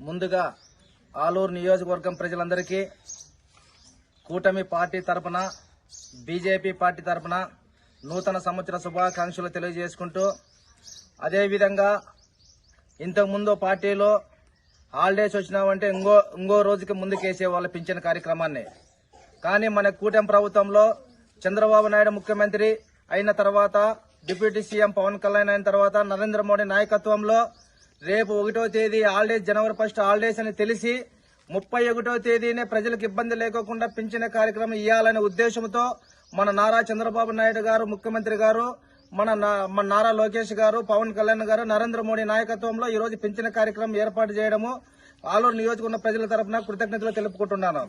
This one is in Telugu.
ముందుగా ఆలూరు నియోజకవర్గం ప్రజలందరికీ కూటమి పార్టీ తరపున బీజేపీ పార్టీ తరపున నూతన సంవత్సర శుభాకాంక్షలు తెలియజేసుకుంటూ అదేవిధంగా ఇంతకుముందు పార్టీలో హాలిడేస్ వచ్చినామంటే ఇంకో ఇంకో రోజుకి ముందుకేసే వాళ్ళ పింఛన్ కార్యక్రమాన్ని. కానీ మన కూటమి ప్రభుత్వంలో చంద్రబాబు నాయుడు ముఖ్యమంత్రి అయిన తర్వాత డిప్యూటీ సీఎం పవన్ కళ్యాణ్ అయిన తర్వాత నరేంద్ర మోడీ నాయకత్వంలో రేపు ఒకటో తేదీ హాలిడేస్ జనవరి ఫస్ట్ హాలిడేస్ అని తెలిసి ముప్పై ఒకటో తేదీనే ప్రజలకు ఇబ్బంది లేకోకుండా పింఛన కార్యక్రమం ఇవ్వాలనే ఉద్దేశంతో మన నారా చంద్రబాబు నాయుడు గారు ముఖ్యమంత్రి గారు మన నా- మన నారా లోకేష్ గారు పవన్ కళ్యాణ్ గారు నరేంద్ర మోడీ నాయకత్వంలో ఈ రోజు పింఛన కార్యక్రమం ఏర్పాటు చేయడము ఆలూరు నియోజకవర్గ ప్రజల తరఫున కృతజ్ఞతలు తెలుపుకుంటున్నాను.